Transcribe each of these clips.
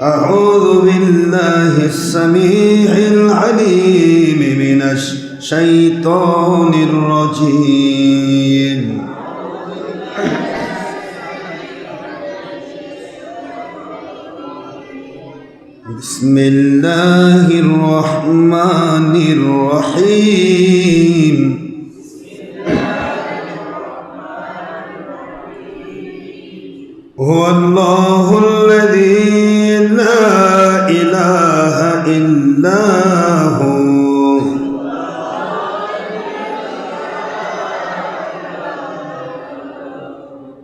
أعوذ بالله السميع العليم من الشيطان الرجيم. بسم الله الرحمن الرحيم. هو الله الذي هو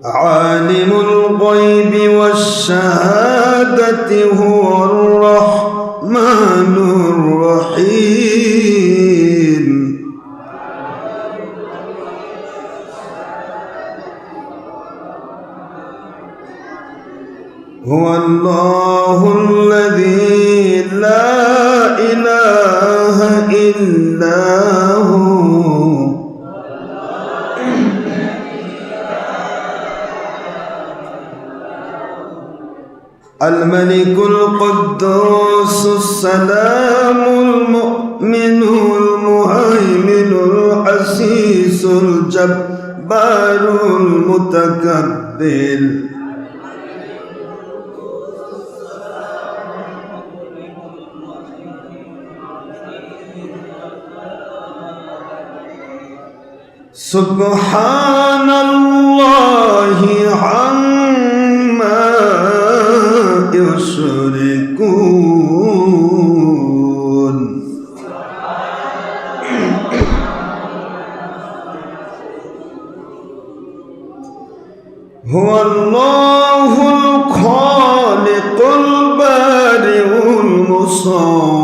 عالم الغيب والشهادة هو الرحمن الرحيم. هو الله الذي لا إله إلا هو الملك القدوس السلام المؤمن المهيمن العزيز الجبار المتكبر سبحان الله عما يشركون. هو الله الخالق البارئ المصور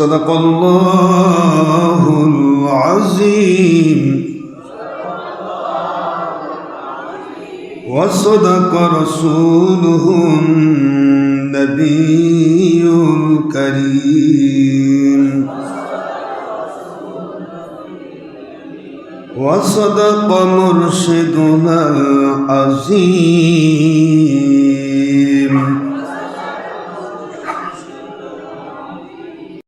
صدق الله العظيم. وصدق رسوله النبي الكريم. وصدق مرشدنا العظيم.